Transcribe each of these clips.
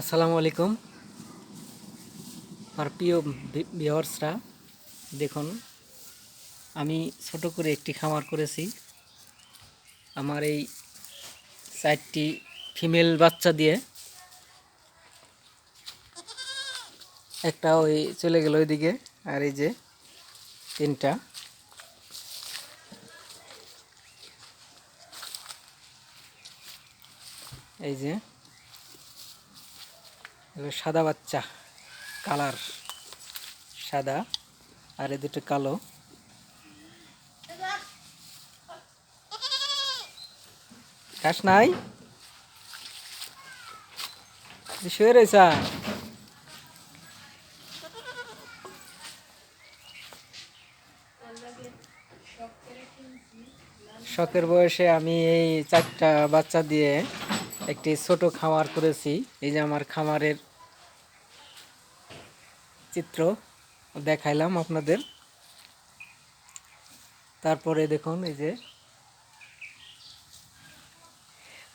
আসসালামু আলাইকুম। আমার প্রিয় ভিওয়ার্সরা দেখুন, আমি ছোট করে একটি খামার করেছি। আমার এই চারটি ফিমেল বাচ্চা দিয়ে একটা ওই চলে গেল ওইদিকে, আর এই যে তিনটা। এই যে এগুলো সাদা বাচ্চা, কালার সাদা, আর এ দুটো কালো। ঘাস নাই? শুয়ে রয়েছা? শখের বয়সে আমি এই চারটা বাচ্চা দিয়ে একটি ছোট খামার করেছি। এই যে আমার খামারের চিত্র দেখাইলাম আপনাদের। তারপরে দেখুন, এই যে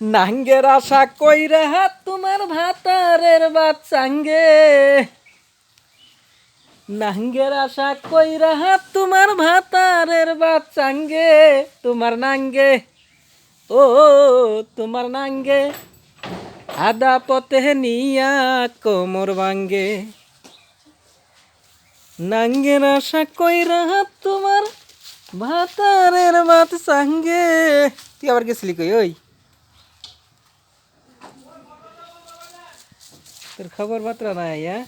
নাঙ্গের আশা কইরা হাত তোমার ভাতারের বাচ্চাঙ্গে। নাঙ্গের আশা কইরা হাত তোমার ভাতারের বাচ্চাঙ্গে। তোমার নাঙ্গে ও, তোমার নাঙ্গে আদা পথে নিয়া কোমর ভাঙ্গে। নাঙ্গের আশা কইরা তোমার ভাতারের বাত সাঙ্গে। তুই আবার গেছিলি কই? ওই। তোর খবর বার্তা নাই হ্যাঁ?